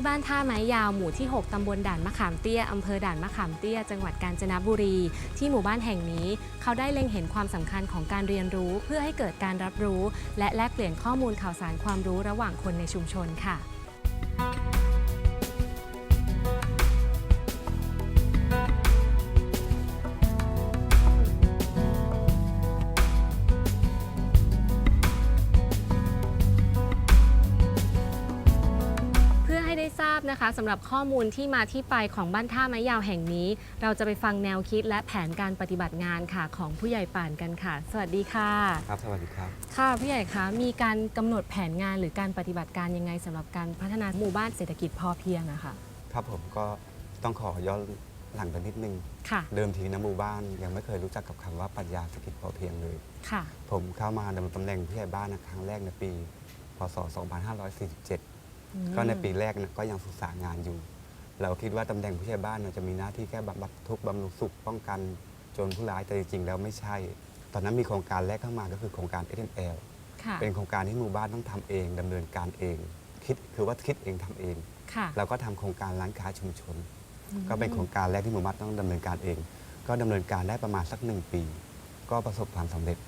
ที่บ้านท่าไม้ยาวหมู่ที่ 6 ตำบลด่านมะขามเตี้ย อำเภอด่านมะขามเตี้ย จังหวัดกาญจนบุรี ที่หมู่บ้านแห่งนี้ เขาได้เล็งเห็นความสำคัญของการเรียนรู้เพื่อให้เกิดการรับรู้ และแลกเปลี่ยนข้อมูลข่าวสารความรู้ระหว่างคนในชุมชนค่ะ ทราบนะคะสำหรับข้อมูลที่มาที่ไปของบ้านท่าไม้ยาวแห่งนี้ เราจะไปฟังแนวคิดและแผนการปฏิบัติงานค่ะ ของผู้ใหญ่ป่านกันค่ะ สวัสดีค่ะ ครับ สวัสดีครับ ค่ะผู้ใหญ่คะมีการกำหนดแผนงานหรือการปฏิบัติการยังไงสำหรับการพัฒนาหมู่บ้านเศรษฐกิจพอเพียงอะค่ะ ครับผมก็ต้องขอย้อนหลังไปนิดนึง ค่ะ เดิมทีนะหมู่บ้านยังไม่เคยรู้จักกับคำว่าปรัชญาเศรษฐกิจพอเพียงเลย ค่ะ ผมเข้ามาดำรงตำแหน่งผู้ใหญ่บ้านนะครั้งแรกในปี พศ 2547 ก็ในปีแรกนะก็ยังศึกษางานอยู่ เราคิดว่าตำแหน่งผู้ใหญ่บ้านนะจะมีหน้าที่แค่บำบัดทุกข์บำรุงสุขป้องกันโจรผู้ร้ายแต่จริงๆแล้วไม่ใช่ ตอนนั้นมีโครงการแรกเข้ามาก็คือโครงการ SML ค่ะ เป็นโครงการที่หมู่บ้านต้องทำเองดำเนินการเอง คิดคือว่าคิดเองทำเอง ค่ะเราก็ทำโครงการร้านค้าชุมชนอืมก็เป็นโครงการแรกที่หมู่บ้านต้องดำเนินการเอง ก็ดำเนินการได้ประมาณสักหนึ่งปี ก็ประสบความสำเร็จ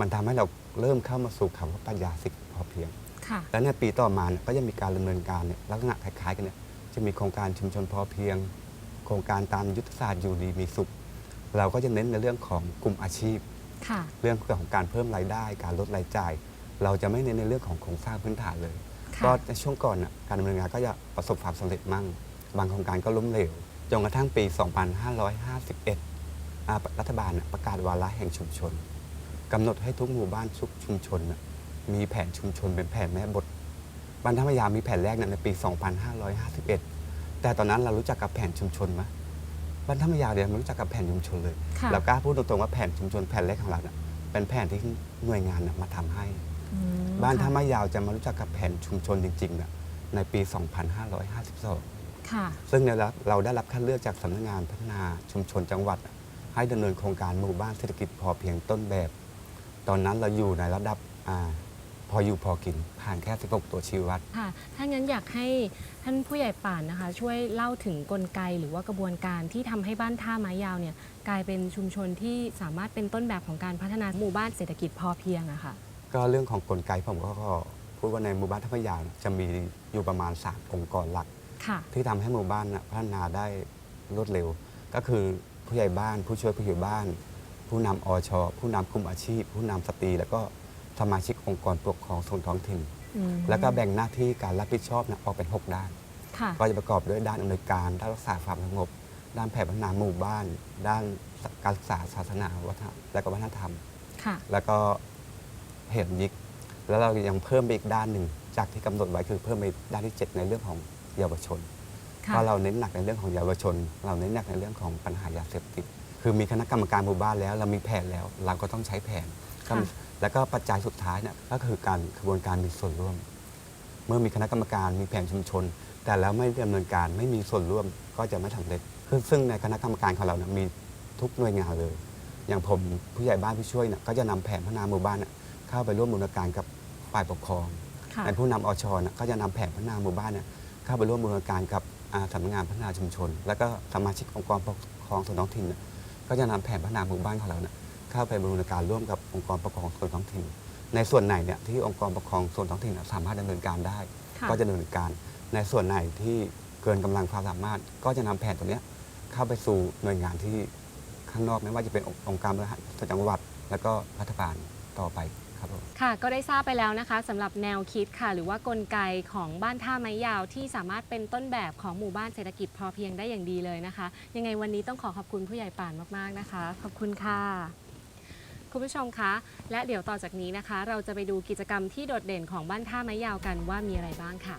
มันทำให้เราเริ่มเข้ามาสู่คำว่าปัญญาสิทธิพอเพียง ค่ะและในปีต่อมาเนี่ยก็ยังมีการดำเนินการเนี่ยลักษณะคล้ายๆกันเนี่ยจะมีโครงการชุมชนพอเพียง โครงการตามยุทธศาสตร์อยู่ดีมีสุข เราก็จะเน้นในเรื่องของกลุ่มอาชีพ ค่ะ เรื่องของการเพิ่มรายได้ การลดรายจ่าย เราจะไม่เน้นในเรื่องของโครงสร้างพื้นฐานเลย ค่ะ ก็ในช่วงก่อนน่ะการดำเนินงานก็จะประสบความสำเร็จมั่ง บางโครงการก็ล้มเหลวจนกระทั่งปี 2551อ่ารัฐบาลน่ะประกาศวาระแห่งชุมชนกำหนดให้ทุกหมู่บ้านทุกชุมชนน่ะ มีแผนชุมชนเป็นแผนแม่บทบรรทัพยามีแผนแรกน่ะในปี 2551 แต่ตอนนั้นเรารู้จักกับแผนชุมชนไหมบรรทัพยาเดี๋ยวไม่รู้จักกับแผนชุมชนเลย ค่ะเรากล้าพูดตรงๆว่าแผนชุมชนแผนแรกของเราน่ะเป็นแผนที่หน่วยงานน่ะมาทำให้ อืมบ้านท่าค่ะมะยาวจะมารู้จักกับแผนชุมชนจริงๆน่ะในปี 2552 ค่ะ ซึ่งในรับเราได้รับคัดเลือกจากสำนักงานพัฒนาชุมชนจังหวัด ให้ดำเนินโครงการหมู่บ้านเศรษฐกิจพอเพียงต้นแบบ ตอนนั้นเราอยู่ในระดับอา พออยู่พอกินผ่านแค่ 16 ตัวชีวัด ค่ะ ถ้างั้นอยากให้ท่านผู้ใหญ่ป่านนะคะ ช่วยเล่าถึงกลไกหรือว่ากระบวนการที่ทำให้บ้านท่าไม้ยาวเนี่ยกลายเป็นชุมชนที่สามารถเป็นต้นแบบของการพัฒนาหมู่บ้านเศรษฐกิจพอเพียงอะค่ะ ก็เรื่องของกลไกผมก็พูดว่าในหมู่บ้านท่ามะยาวจะมีอยู่ประมาณ 3 องค์กรหลัก ค่ะ ที่ทำให้หมู่บ้านน่ะพัฒนาได้รวดเร็ว ก็คือผู้ใหญ่บ้านผู้ช่วยผู้ใหญ่บ้าน ผู้นำอชผู้นำกลุ่มอาชีพ ผู้นำสตรีแล้วก็ สมาชิกองค์กรปกครองส่วนท้องถิ่น อืมแล้วก็แบ่งหน้าที่การรับผิดชอบนะออกเป็น 6 ด้าน ค่ะก็จะประกอบด้วยด้านอำนวยการ ด้านรักษาความสงบ ด้านแผนพัฒนาหมู่บ้าน ด้านการศึกษาศาสนาวัฒนและก็วัฒนธรรม ค่ะ แล้วก็เหตุยิก แล้วเรายังเพิ่มไปอีกด้านหนึ่ง จากที่กำหนดไว้คือเพิ่มไปด้านที่ 7 ในเรื่องของเยาวชนค่ะเพราะเราเน้นหนักในเรื่องของเยาวชน เราเน้นหนักในเรื่องของปัญหายาเสพติด คือมีคณะกรรมการหมู่บ้านแล้ว เรามีแผนแล้ว เราก็ต้องใช้แผนก็มีแล้วก็ปัจจัยสุดท้ายเนี่ยก็คือการกระบวนการมีส่วนร่วม เมื่อมีคณะกรรมการมีแผนชุมชน แต่แล้วไม่ดำเนินการไม่มีส่วนร่วมก็จะไม่สำเร็จคือซึ่งในคณะกรรมการของเราเนี่ยมีทุกหน่วยงานเลย อย่างผมผู้ใหญ่บ้านผู้ช่วยเนี่ยก็จะนำแผนพัฒนาหมู่บ้านเนี่ยเข้าไปร่วมบูรณาการกับฝ่ายปกครอง ค่ะเป็นผู้นำอชเนี่ยก็จะนำแผนพัฒนาหมู่บ้านเนี่ยเข้าไปร่วมบูรณาการกับอ่าสำนักงานพัฒนาชุมชน แล้วก็สมาชิกองค์กรปกครองส่วนท้องถิ่นเนี่ย ก็จะนำแผนพัฒนาหมู่บ้านของเราเนี่ยเข้าไปบูรณาการร่วมกับองค์กรปกครองส่วนท้องถิ่น ในส่วนไหนเนี่ยที่องค์กรปกครองส่วนท้องถิ่นเนี่ยสามารถดำเนินการได้ค่ะก็จะดำเนินการ ในส่วนไหนที่เกินกำลังความสามารถ ก็จะนำแผนตัวเนี้ยเข้าไปสู่หน่วยงานที่ข้างนอกไม่ว่าจะเป็นองค์การบริหารส่วนจังหวัด แล้วก็รัฐบาลต่อไป ครับผม ค่ะก็ได้ทราบไปแล้วนะคะสำหรับแนวคิดค่ะ หรือว่ากลไกของบ้านท่าไม้ยาวที่สามารถเป็นต้นแบบของหมู่บ้านเศรษฐกิจพอเพียงได้อย่างดีเลยนะคะ ยังไงวันนี้ต้องขอขอบคุณผู้ใหญ่ป่านมากๆนะคะ ขอบคุณค่ะ คุณผู้ชมคะ และเดี๋ยวต่อจากนี้นะคะ เราจะไปดูกิจกรรมที่โดดเด่นของบ้านท่าไม้ยาวกันว่ามีอะไรบ้างค่ะ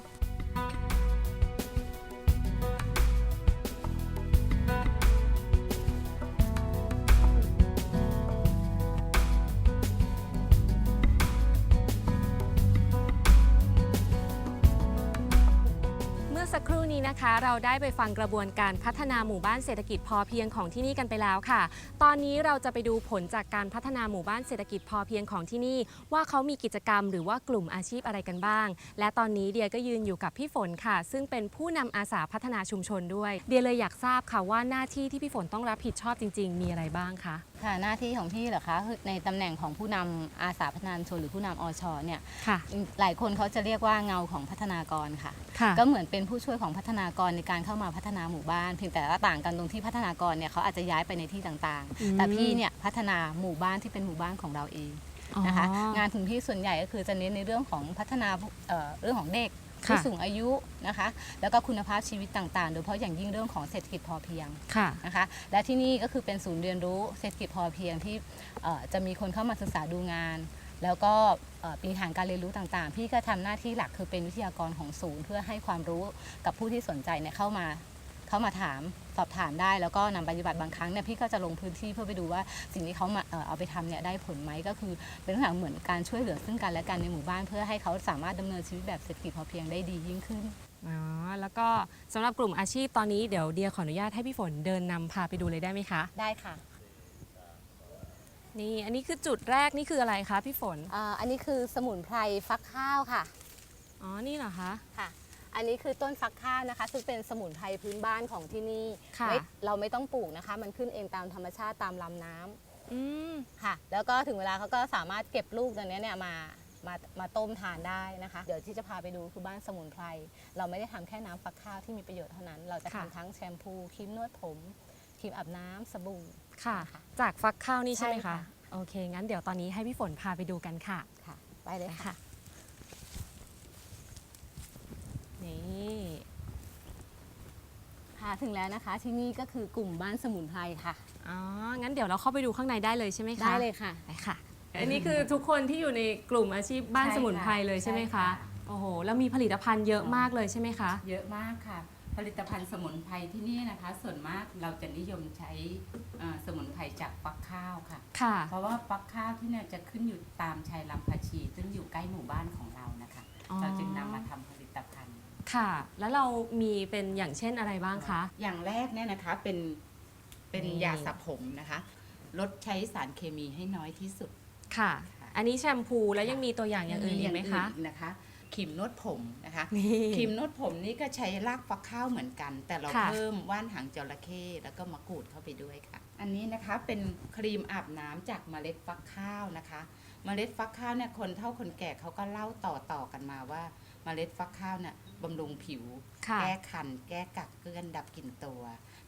นะคะ เราได้ไปฟังกระบวนการพัฒนาหมู่บ้านเศรษฐกิจพอเพียงของที่นี่กันไปแล้วค่ะ ตอนนี้เราจะไปดูผลจากการพัฒนาหมู่บ้านเศรษฐกิจพอเพียงของที่นี่ ว่าเขามีกิจกรรมหรือว่ากลุ่มอาชีพอะไรกันบ้าง และตอนนี้เดียก็ยืนอยู่กับพี่ฝนค่ะ ซึ่งเป็นผู้นำอาสาพัฒนาชุมชนด้วย เดียเลยอยากทราบค่ะว่าหน้าที่ที่พี่ฝนต้องรับผิดชอบจริง ๆ มีอะไรบ้างคะ ค่ะหน้าที่ของพี่เหรอคะคือในตำแหน่งของผู้นำอาสาพัฒนาชุมชนหรือผู้นำอชเนี่ยค่ะหลายคนเขาจะเรียกว่าเงาของพัฒนากรค่ะ ค่ะ ก็เหมือนเป็นผู้ช่วยของพัฒนากรในการเข้ามาพัฒนาหมู่บ้านเพียงแต่ว่าต่างกันตรงที่พัฒนากรเนี่ยเขาอาจจะย้ายไปในที่ต่างอืม ๆ แต่พี่เนี่ยพัฒนาหมู่บ้านที่เป็นหมู่บ้านของเราเองนะคะอ๋องานของพี่ส่วนใหญ่ก็คือจะเน้นในเรื่องของพัฒนาผู้เอ่อเรื่องของเด็กค่ะ ผู้สูงอายุนะคะ แล้วก็คุณภาพชีวิตต่างๆ โดยเฉพาะอย่างยิ่งเรื่องของเศรษฐกิจพอเพียงค่ะนะคะ และที่นี่ก็คือเป็นศูนย์เรียนรู้เศรษฐกิจพอเพียงที่เอ่อจะมีคนเข้ามาศึกษาดูงาน แล้วก็เอ่อปีฐานการเรียนรู้ต่างๆ พี่ก็ทำหน้าที่หลักคือเป็นวิทยากรของศูนย์ เพื่อให้ความรู้กับผู้ที่สนใจเนี่ยเข้ามา เข้ามาถามสอบถามได้แล้วก็นำปฏิบัติบางครั้งเนี่ยพี่ก็จะลงพื้นที่เพื่อไปดูว่าสิ่งที่เขามาเอ่อเอาไปทำเนี่ยได้ผลไหมก็คือเป็นลักษณะเหมือนการช่วยเหลือซึ่งกันและกันในหมู่บ้าน เพื่อให้เขาสามารถดำเนินชีวิตแบบเศรษฐกิจพอเพียงได้ดียิ่งขึ้น อ๋อแล้วก็สำหรับกลุ่มอาชีพตอนนี้เดี๋ยวเดียขออนุญาตให้พี่ฝนเดินนำพาไปดูเลยได้ไหมคะ ได้ค่ะ นี่อันนี้คือจุดแรกนี่คืออะไรคะพี่ฝน อ่าอันนี้คือสมุนไพรฟักข้าวค่ะ อ๋อ นี่เหรอคะ ค่ะ อันนี้คือต้นฟักข้าวนะคะ ซึ่งเป็นสมุนไพรพื้นบ้านของที่นี่ค่ะ ไม่เราไม่ต้องปลูกนะคะ มันขึ้นเองตามธรรมชาติตามลำน้ำอืม ค่ะ แล้วก็ถึงเวลาเขาก็สามารถเก็บลูกตัวเนี้ยเนี่ยมามามาต้มทานได้นะคะ เดี๋ยวที่จะพาไปดูคือบ้านสมุนไพรเราไม่ได้ทำแค่น้ำฟักข้าวที่มีประโยชน์เท่านั้น เราจะทำค่ะ ทั้งแชมพูครีมนวดผมครีมอาบน้ำสบู่ ค่ะ ค่ะจากฟักข้าวนี่ใช่ไหมใช่คะค่ะโอเค งั้นเดี๋ยวตอนนี้ให้พี่ฝนพาไปดูกันค่ะ ค่ะ ไปเลยไปค่ะ ค่ะ นี่ค่ะถึงแล้วนะคะที่นี่ก็คือกลุ่มบ้านสมุนไพรค่ะ อ๋อ งั้นเดี๋ยวเราเข้าไปดูข้างในได้เลยใช่ไหมคะได้เลยค่ะไปค่ะ อันนี้คือทุกคนที่อยู่ในกลุ่มอาชีพบ้านใช่สมุนไพรเลยใช่ไหมใช่คะค่ะโอ้โห แล้วมีผลิตภัณฑ์เยอะมากเลยใช่ไหมคะ เยอะมากค่ะ ผลิตภัณฑ์สมุนไพรที่นี่นะคะ ส่วนมากเราจะนิยมใช้เอ่อสมุนไพรจากฟักข้าวค่ะ ค่ะ เพราะว่าฟักข้าวที่เนี่ยจะขึ้นอยู่ตามชายลำพาชี ซึ่งอยู่ใกล้หมู่บ้านของเรานะคะ อ๋อ เราจึงนำมาทำผลิตภัณฑ์ ค่ะ แล้วเรามีเป็นอย่างเช่นอะไรบ้างคะ อย่างแรกเนี่ยนะคะเป็นเป็นนี่ยาสระผมนะคะ ลดใช้สารเคมีให้น้อยที่สุดค่ะค่ะ อันนี้แชมพูแล้วยังมีตัวอย่างอย่างอื่นอีกไหมคะอีกนะคะครีมนวดผมนะคะนี่ครีมนวดผมนี่ก็ใช้รากฟักข้าวเหมือนกัน แต่เราค่ะเพิ่มว่านหางจระเข้แล้วก็มะกรูดเข้าไปด้วยค่ะ อันนี้นะคะเป็นครีมอาบน้ำจากเมล็ดฟักข้าวนะคะ เมล็ดฟักข้าวเนี่ยคนเฒ่าคนแก่เขาก็เล่าต่อต่อๆกันมาว่าเมล็ดฟักข้าวเนี่ย บำรุงผิว ค่ะ แก้คัน แก้กักเกลื่อนดับกลิ่นตัว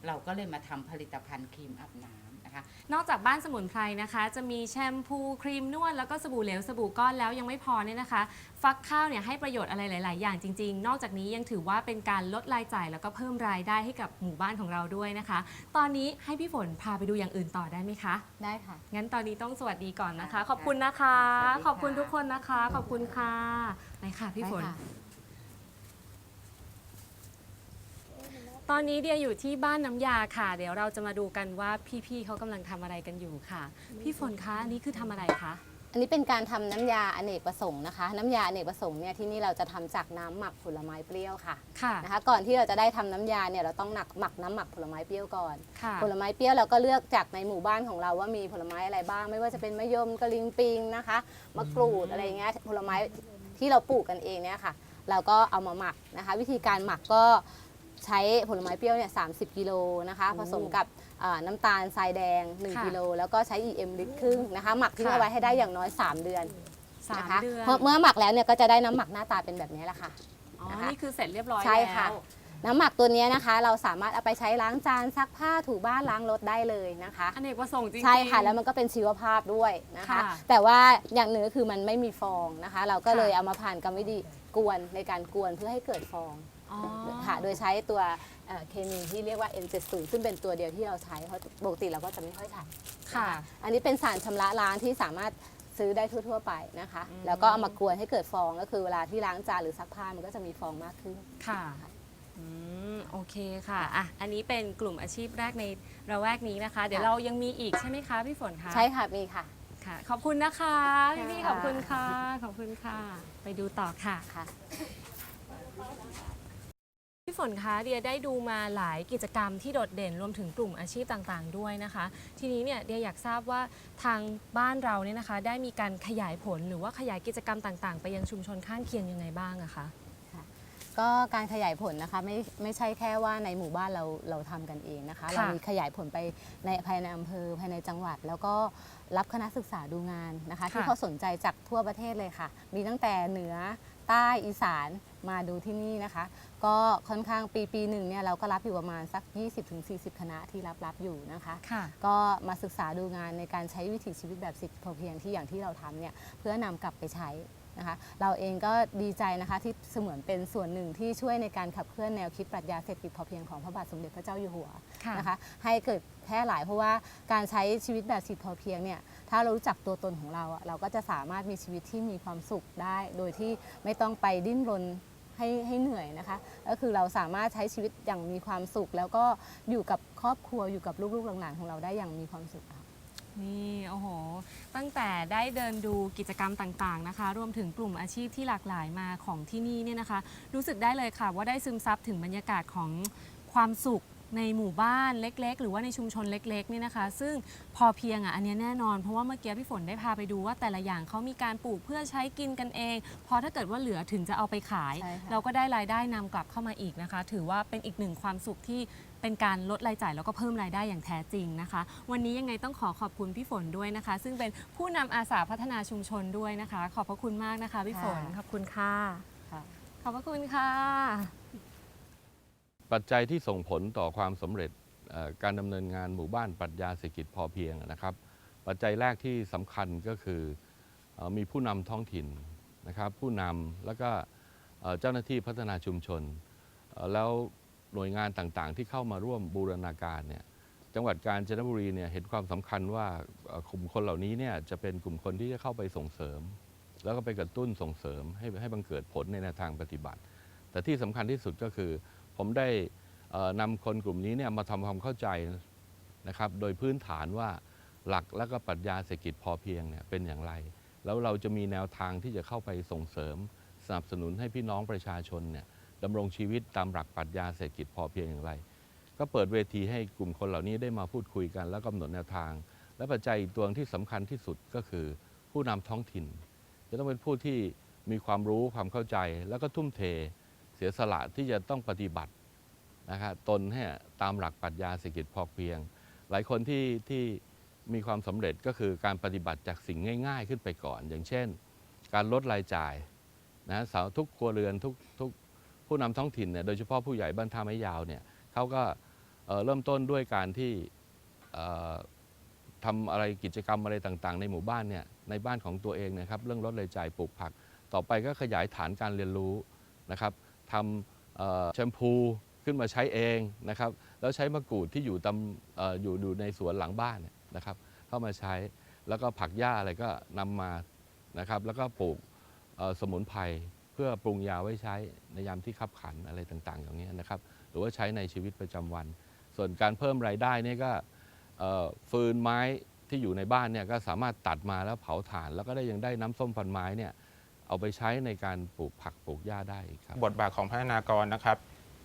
เราก็เลยมาทำผลิตภัณฑ์ครีมอาบน้ำนะคะ นอกจากบ้านสมุนไพรนะคะ จะมีแชมพูครีมนวดแล้วก็สบู่เหลวสบู่ก้อนแล้วยังไม่พอเนี่ยนะคะ ฟักข้าวเนี่ยให้ประโยชน์อะไรหลาย ๆ อย่างจริง ๆ นอกจากนี้ยังถือว่าเป็นการลดรายจ่ายแล้วก็เพิ่มรายได้ให้กับหมู่บ้านของเราด้วยนะคะ ตอนนี้ให้พี่ฝนพาไปดูอย่างอื่นต่อได้ไหมคะ ได้ค่ะ งั้นตอนนี้ต้องสวัสดีก่อนนะคะค่ะขอบคุณนะคะ สวัสดีค่ะ ขอบคุณทุกคนนะคะ ขอบคุณค่ะไปค่ะพี่ฝน ได้ค่ะ ตอนนี้เดียอยู่ที่บ้านน้ำยาค่ะ เดี๋ยวเราจะมาดูกันว่าพี่ๆเขากำลังทำอะไรกันอยู่ค่ะ พี่ฝนคะอันนี้คือทำอะไรคะ อันนี้เป็นการทำน้ำยาอเนกประสงค์นะคะ น้ำยาอเนกประสงค์เนี่ยที่นี่เราจะทำจากน้ำหมักผลไม้เปรี้ยวค่ะค่ะนะคะ ก่อนที่เราจะได้ทำน้ำยาเนี่ยเราต้องหนักหมักน้ำหมักผลไม้เปรี้ยวก่อน ค่ะผลไม้เปรี้ยวเราก็เลือกจากในหมู่บ้านของเราว่ามีผลไม้อะไรบ้าง ไม่ว่าจะเป็นมะยมกะลิงปิงนะคะมะกรูดอะไรเงี้ยผลไม้ที่เราปลูกกันเองเนี่ยค่ะ เราก็เอามาหมักนะคะ วิธีการหมักก็ ใช้ผลไม้เปรี้ยวเนี่ยสากิโลนะคะโอ้ผสมกับอ่าน้ำตาลทรายแดงค่ะ1กิโลแล้วก็ใช้ EM ลิตรครึ่งนะคะหมักทิ้งค่ะเอาไว้ให้ได้อย่างน้อย 3 เดือนสามนะคะเดือนเพราะเมื่อหมักแล้วเนี่ยก็จะได้น้ำหมักหน้าตาเป็นแบบนี้แหละค่ะอ๋อนะคะนี่คือเสร็จเรียบร้อยใช่ค่ะแล้วน้ำหมักตัวเนี้ยนะคะ เราสามารถเอาไปใช้ล้างจานซักผ้าถูบ้านล้างรถได้เลยนะคะอเนกประสงค์จริงๆใช่ค่ะแล้วมันก็เป็นชีวภาพด้วยนะคะค่ะแต่ว่าอย่างหนึ่งก็คือมันไม่มีฟองนะคะ เราก็เลยค่ะเอามาผ่านกรรมวิธีกวนในการกวนเพื่อให้เกิดฟอง อ๋อ ค่ะโดยใช้ตัวเอ่อเคมีที่เรียกว่า N70 ซึ่งเป็นตัวเดียวที่เราใช้เพราะปกติเราก็จะไม่ค่อยใช้ ค่ะ อันนี้เป็นสารชำระล้างที่สามารถซื้อได้ทั่วๆไปนะคะ อืม แล้วก็เอามากวนให้เกิดฟองก็คือเวลาที่ล้างจานหรือซักผ้ามันก็จะมีฟองมากขึ้น ค่ะ อืม โอเคค่ะ อะ อันนี้เป็นกลุ่มอาชีพแรกในระแวกนี้นะคะ เดี๋ยวค่ะ เรายังมีอีกใช่ไหมคะพี่ฝนคะ ใช่ค่ะมีค่ะ ค่ะ ขอบคุณนะคะพี่ๆขค่ะอบคุณค่ะ ขอบคุณค่ะ ไปดูต่อค่ะ ค่ะ พี่ฝนคะเดียได้ดูมาหลายกิจกรรมที่โดดเด่นรวมถึงกลุ่มอาชีพต่างๆ ด้วยนะคะ ทีนี้เนี่ยเดียอยากทราบว่าทางบ้านเราเนี่ยนะคะ ได้มีการขยายผลหรือว่าขยายกิจกรรมต่างๆ ไปยังชุมชนข้างเคียงยังไงบ้างอะคะ ก็การขยายผลนะคะไม่ไม่ใช่แค่ว่าในหมู่บ้านเราเราทำกันเองนะคะค่ะเรามีขยายผลไปในภายในอำเภอภายในจังหวัด แล้วก็รับคณะศึกษาดูงานนะคะ ที่เขาสนใจจากทั่วประเทศเลยค่ะ มีตั้งแต่เหนือใต้อีสาน มาดูที่นี่นะคะ ก็ค่อนข้างปีปีหนึ่งเนี่ยเราก็รับอยู่ประมาณสัก 20-40 คณะที่รับรับอยู่นะคะค่ะก็มาศึกษาดูงานในการใช้วิถีชีวิตแบบสิทธิพอเพียงที่อย่างที่เราทำเนี่ยเพื่อนำกลับไปใช้นะคะเราเองก็ดีใจนะคะที่เสมือนเป็นส่วนหนึ่งที่ช่วยในการขับเคลื่อนแนวคิดปรัชญาเศรษฐกิจพอเพียงของพระบาทสมเด็จพระเจ้าอยู่หัวค่ะนะคะให้เกิดแพร่หลายเพราะว่าการใช้ชีวิตแบบสิทธิพอเพียงเนี่ยถ้าเรารู้จักตัวตนของเราอะเราก็จะสามารถมีชีวิตที่มีความสุขได้ โดยที่ไม่ต้องไปดิ้นรน ให้ให้เหนื่อยนะคะ ก็คือเราสามารถใช้ชีวิตอย่างมีความสุข แล้วก็อยู่กับครอบครัวอยู่กับลูกๆหลานๆของเราได้อย่างมีความสุขค่ะ นี่โอ้โห ตั้งแต่ได้เดินดูกิจกรรมต่างๆนะคะ รวมถึงกลุ่มอาชีพที่หลากหลายมาของที่นี่เนี่ยนะคะ รู้สึกได้เลยค่ะว่าได้ซึมซับถึงบรรยากาศของความสุข ในหมู่บ้านเล็ก ๆ หรือว่าในชุมชนเล็กๆเนี่ยนะคะ ซึ่งพอเพียงอะอันเนี้ยแน่นอน เพราะว่าเมื่อกี้พี่ฝนได้พาไปดูว่าแต่ละอย่างเขามีการปลูกเพื่อใช้กินกันเองพอถ้าเกิดว่าเหลือถึงจะเอาไปขาย ใช่ค่ะ เราก็ได้รายได้นำกลับเข้ามาอีกนะคะ ถือว่าเป็นอีกหนึ่งความสุขที่เป็นการลดรายจ่ายแล้วก็เพิ่มรายได้อย่างแท้จริงนะคะ วันนี้ยังไงต้องขอขอบคุณพี่ฝนด้วยนะคะ ซึ่งเป็นผู้นำอาสาพัฒนาชุมชนด้วยนะคะ ขอบพระคุณมากนะคะพี่ฝนค่ะ ขอบคุณค่ะ ค่ะ ขอบพระคุณค่ะ ปัจจัยที่ส่งผลต่อความสำเร็จการดำเนินงานหมู่บ้านปรัชญาเศรษฐกิจพอเพียงนะครับ ปัจจัยแรกที่สำคัญก็คือมีผู้นำท้องถิ่นนะครับ ผู้นำแล้วก็เจ้าหน้าที่พัฒนาชุมชน แล้วหน่วยงานต่างๆ ที่เข้ามาร่วมบูรณาการเนี่ยจังหวัดกาญจนบุรีเนี่ยเห็นความสำคัญว่ากลุ่มคนเหล่านี้เนี่ยจะเป็นกลุ่มคนที่จะเข้าไปส่งเสริม แล้วก็ไปกระตุ้นส่งเสริมให้ให้บังเกิดผลในแนวทางปฏิบัติ แต่ที่สำคัญที่สุดก็คือ ผมได้นำคนกลุ่มนี้เนี่ยมาทำความเข้าใจนะครับ โดยพื้นฐานว่าหลักและก็ปรัชญาเศรษฐกิจพอเพียงเนี่ยเป็นอย่างไร แล้วเราจะมีแนวทางที่จะเข้าไปส่งเสริม สนับสนุนให้พี่น้องประชาชนเนี่ยดำรงชีวิตตามหลักปรัชญาเศรษฐกิจพอเพียงอย่างไร ก็เปิดเวทีให้กลุ่มคนเหล่านี้ได้มาพูดคุยกัน แล้วกำหนดแนวทาง และปัจจัยตัวที่สำคัญที่สุดก็คือ ผู้นำท้องถิ่น จะต้องเป็นผู้ที่มีความรู้ความเข้าใจ แล้วก็ทุ่มเท เสียสละที่จะต้องปฏิบัตินะครับตนให้ตามหลักปรัชญาเศรษฐกิจพอเพียง หลายคนที่ที่มีความสำเร็จก็คือการปฏิบัติจากสิ่งง่าย ๆ ขึ้นไปก่อน อย่างเช่น การลดรายจ่ายนะสาวทุกครัวเรือนทุกทุกผู้นำท้องถิ่นเนี่ยโดยเฉพาะผู้ใหญ่บ้านท่าไม้ยาวเนี่ยเขาก็เอ่อเริ่มต้นด้วยการที่เอ่อทำอะไรกิจกรรมอะไรต่างๆ ในหมู่บ้านเนี่ยในบ้านของตัวเองนะครับเรื่องลดรายจ่ายปลูกผัก ต่อไปก็ขยายฐานการเรียนรู้นะครับ ทำแชมพูขึ้นมาใช้เองนะครับแล้วใช้มะกรูดที่อยู่ตามอยู่อยู่ในสวนหลังบ้านนะครับเข้ามาใช้แล้วก็ผักหญ้าอะไรก็นำมานะครับแล้วก็ปลูกสมุนไพรเพื่อปรุงยาไว้ใช้ในยามที่ขับขันอะไรต่างๆ อย่างนี้ยนะครับหรือว่าใช้ในชีวิตประจำวัน ส่วนการเพิ่มรายได้นี่ก็ฟืนไม้ที่อยู่ในบ้านเนี่ยก็สามารถตัดมาแล้วเผาถ่าน แล้วก็ได้ยังได้น้ำส้มฟันไม้เนี่ย เอาไปใช้ในการปลูกผักปลูกหญ้าได้ครับ บทบาทของพัฒนากรนะครับ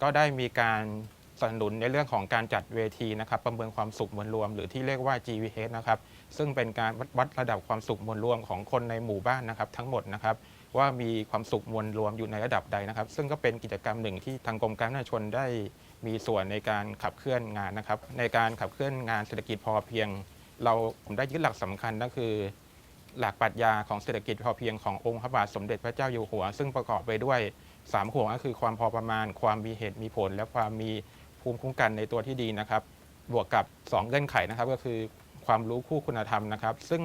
ก็ได้มีการสนับสนุนในเรื่องของการจัดเวทีนะครับประเมินความสุขมวลรวม หรือที่เรียกว่า GVH นะครับซึ่งเป็นการวัดระดับความสุขมวลรวมของคนในหมู่บ้านนะครับทั้งหมดนะครับว่ามีความสุขมวลรวมอยู่ในระดับใดนะครับ ซึ่งก็เป็นกิจกรรมหนึ่งที่ทางกรมการพัฒนาชนได้มีส่วนในการขับเคลื่อนงานนะครับ ในการขับเคลื่อนงานเศรษฐกิจพอเพียง เราผมได้ยึดหลักสำคัญก็คือ หลักปรัชญาของเศรษฐกิจพอเพียงขององค์พระบาทสมเด็จพระเจ้าอยู่หัว ซึ่งประกอบไปด้วยสามห่วงก็คือความพอประมาณ ความมีเหตุมีผล และความมีภูมิคุ้มกันในตัวที่ดีนะครับ บวกกับสองเงื่อนไขนะครับ ก็คือความรู้คู่คุณธรรมนะครับ ซึ่ง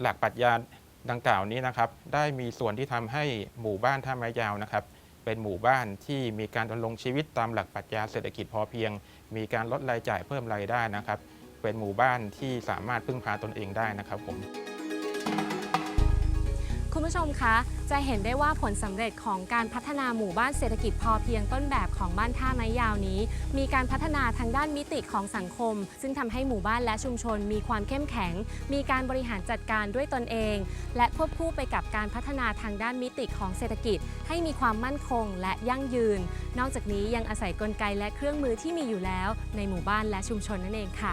หลักปรัชญาดังกล่าวนี้นะครับ ได้มีส่วนที่ทำให้หมู่บ้านท่าไม้ยาวนะครับ เป็นหมู่บ้านที่มีการดำรงชีวิตตามหลักปรัชญาเศรษฐกิจพอเพียง มีการลดรายจ่ายเพิ่มรายได้นะครับ เป็นหมู่บ้านที่สามารถพึ่งพาตนเองได้นะครับผม คุณผู้ชมคะจะเห็นได้ว่าผลสำเร็จของการพัฒนาหมู่บ้านเศรษฐกิจพอเพียงต้นแบบของบ้านท่าไม้ยาวนี้ มีการพัฒนาทางด้านมิติของสังคม ซึ่งทำให้หมู่บ้านและชุมชน มีความเข้มแข็ง มีการบริหารจัดการด้วยตนเอง และควบคู่ไปกับการพัฒนาทางด้านมิติของเศรษฐกิจ ให้มีความมั่นคงและยั่งยืน นอกจากนี้ยังอาศัยกลไกและเครื่องมือที่มีอยู่แล้ว ในหมู่บ้านและชุมชนนั่นเองค่ะ